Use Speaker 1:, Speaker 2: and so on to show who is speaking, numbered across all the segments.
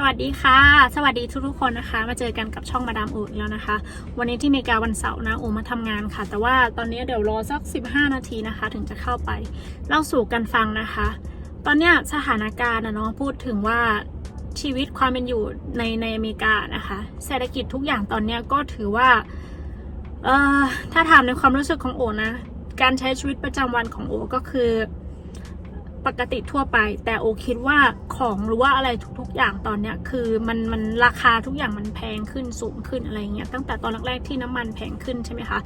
Speaker 1: สวัสดีค่ะ สวัสดีทุกๆคนนะคะ มาเจอกันกับช่องมาดามอูอีกแล้วนะคะ วันนี้ที่อเมริกาวันเสาร์นะอูมาทำงานค่ะ แต่ว่าตอนนี้เดี๋ยวรอสัก 15 นาทีนะคะ ถึงจะเข้าไป เล่าสู่กันฟังนะคะ ตอนเนี้ยสถานการณ์นะเนาะพูดถึงว่าชีวิตความเป็นอยู่ในในอเมริกานะคะ เศรษฐกิจทุกอย่างตอนเนี้ยก็ถือว่าเอ่อถ้าถามในความรู้สึกของโอนะ การใช้ชีวิตประจำวันของโอก็คือ ปกติทั่วไป แต่โอคิดว่าของหรือว่าอะไรทุก ๆ อย่างตอนเนี้ยคือมันมันราคาทุกอย่างมันแพงขึ้นสูงขึ้นอะไรเงี้ยตั้งแต่ตอนแรกๆที่น้ำมันแพงขึ้นใช่ไหมคะ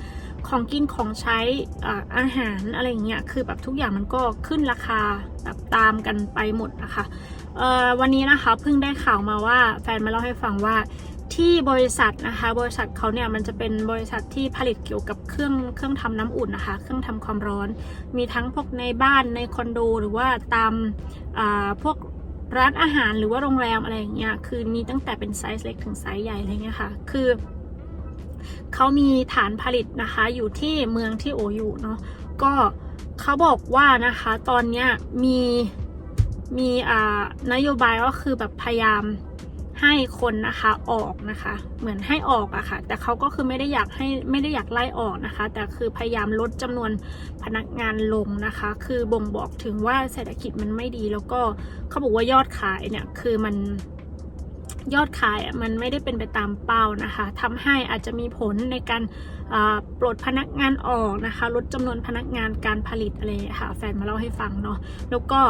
Speaker 1: ของกินของใช้อ่าอาหารอะไรเงี้ยคือแบบทุกอย่างมันก็ขึ้นราคาแบบตามกันไปหมดนะคะเอ่อวันนี้นะคะเพิ่งได้ข่าวมาว่าแฟนมาเล่าให้ฟังว่า ที่บริษัทนะคะ บริษัทเขาเนี่ยมันจะเป็นบริษัทที่ผลิตเกี่ยวกับเครื่องเครื่องทำน้ำอุ่นนะคะ เครื่องทำความร้อน มีทั้งพวกในบ้านในคอนโด หรือว่าตามอ่าพวกร้านอาหารหรือว่าโรงแรมอะไรอย่างเงี้ย คือมีตั้งแต่เป็นไซส์เล็กถึงไซส์ใหญ่อะไรเงี้ยค่ะ คือเขามีฐานผลิตนะคะ อยู่ที่เมืองที่โออยู่เนาะ ก็เขาบอกว่านะคะ ตอนเนี้ยมีมีอ่านโยบายก็คือแบบพยายาม ให้คนนะคะออกนะคะ เหมือนให้ออกอะค่ะ แต่เขาก็คือไม่ได้อยากให้ไม่ได้อยากไล่ออกนะคะ แต่คือพยายามลดจำนวนพนักงานลงนะคะ คือบ่งบอกถึงว่าเศรษฐกิจมันไม่ดีแล้วก็เขาบอกว่ายอดขายเนี่ยคือมัน ยอดขายมันไม่ได้เป็นไปตามเป้านะคะทำให้อาจจะมีผลในการปลดพนักงานออกนะคะ ลดจำนวนพนักงานการผลิตอะไรค่ะแฟนมาเล่าให้ฟังเนาะแล้วก็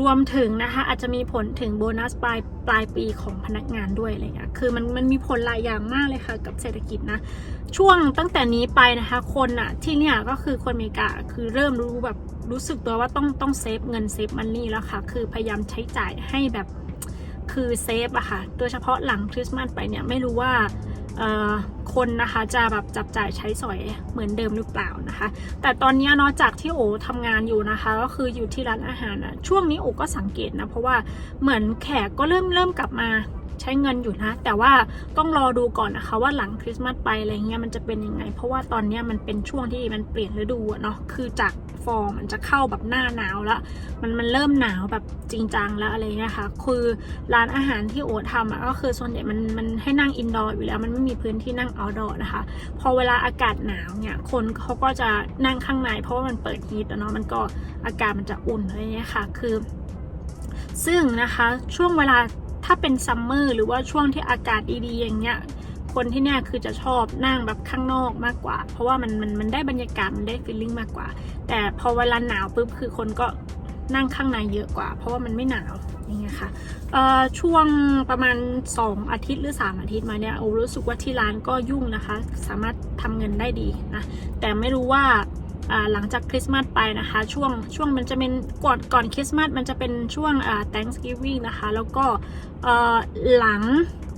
Speaker 1: รวมถึงนะคะอาจจะมีผลถึงโบนัสปลายปลายปีของพนักงานด้วยอะไรเงี้ยคือมันมันมีผลหลายอย่างมากเลยค่ะกับเศรษฐกิจนะ ช่วงตั้งแต่นี้ไปนะคะ คนอะที่เนี่ยก็คือคนอเมริกาคือเริ่มรู้แบบรู้สึกตัวว่าต้องต้องเซฟเงินเซฟมันนี่แล้วค่ะ คือพยายามใช้จ่ายให้แบบ คือเซฟอะค่ะ โดยเฉพาะหลังคริสต์มาสไปเนี่ยไม่รู้ว่าคนนะคะจะแบบจับจ่ายใช้สอยเหมือนเดิมหรือเปล่านะคะ แต่ตอนนี้เนาะจากที่โอทำงานอยู่นะคะ ก็คืออยู่ที่ร้านอาหารอะช่วงนี้โอก็สังเกตนะ เพราะว่าเหมือนแขกก็เริ่มเริ่มกลับมา ใช้เงินอยู่นะ แต่ว่าต้องรอดูก่อนนะคะว่าหลังคริสต์มาสไปอะไรเงี้ยมันจะเป็นยังไง เพราะว่าตอนนี้มันเป็นช่วงที่มันเปลี่ยนฤดูอะเนาะคือจากฟอร์มันจะเข้าแบบหน้าหนาวแล้ว มันมันเริ่มหนาวแบบจริงจังแล้วอะไรเงี้ยค่ะ คือร้านอาหารที่โอทำอะก็คือส่วนใหญ่มันมันให้นั่งอินดอร์อยู่แล้ว มันไม่มีพื้นที่นั่งเอาท์ดอร์นะคะ พอเวลาอากาศหนาวเนี่ยคนเขาก็จะนั่งข้างใน เพราะว่ามันเปิดฮีทอะเนาะมันก็อากาศมันจะอุ่นอะไรเงี้ยค่ะ คือซึ่งนะคะช่วงเวลา ถ้าเป็นซัมเมอร์หรือว่าช่วงที่อากาศดีๆอย่างเงี้ยคนที่เนี่ยคือจะชอบนั่งแบบข้างนอกมากกว่า เพราะว่ามันมันมันได้บรรยากาศมันได้ฟีลลิ่งมากกว่า แต่พอเวลาหนาวปุ๊บคือคนก็นั่งข้างในเยอะกว่า เพราะว่ามันไม่หนาวอย่างเงี้ยค่ะเอ่อช่วงประมาณ 2 อาทิตย์หรือ 3 อาทิตย์มาเนี่ยโอ้รู้สึกว่าที่ร้านก็ยุ่งนะคะ สามารถทำเงินได้ดีนะแต่ไม่รู้ว่า หลังจากคริสต์มาสไปนะคะ ช่วงช่วงมันจะเป็นก่อนก่อนคริสต์มาสมันจะเป็นช่วงอ่า Thanksgiving นะคะ แล้วก็อ่อหลัง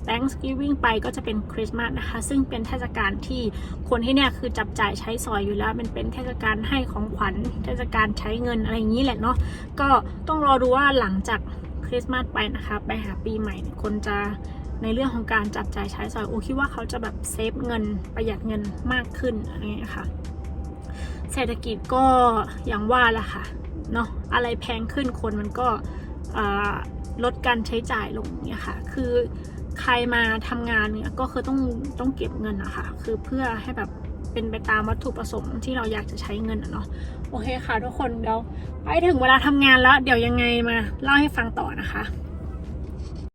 Speaker 1: Thanksgiving ไปก็จะเป็นคริสต์มาสนะคะ ซึ่งเป็นเทศกาลที่คนที่เนี่ยคือจับจ่ายใช้สอยอยู่แล้ว มันเป็นเทศกาลให้ของขวัญเทศกาลใช้เงินอะไรอย่างนี้แหละเนาะก็ต้องรอดูว่าหลังจากคริสต์มาสไปนะคะ ไปหาปีใหม่คนจะในเรื่องของการจับจ่ายใช้สอยโอคิดว่าเขาจะแบบเซฟเงินประหยัดเงินมากขึ้นอะไรอย่างเงี้ยค่ะ เศรษฐกิจก็อย่างว่าแหละค่ะเนาะอะไรแพงขึ้นคนมันก็ลดการใช้จ่ายลงเนี่ยค่ะ คือใครมาทำงานเนี่ยก็คือต้องต้องเก็บเงินอะค่ะ คือเพื่อให้แบบเป็นไปตามวัตถุประสงค์ที่เราอยากจะใช้เงินอะเนาะ โอเคค่ะทุกคนเดี๋ยวไปถึงเวลาทำงานแล้ว เดี๋ยวยังไงมาเล่าให้ฟังต่อนะคะ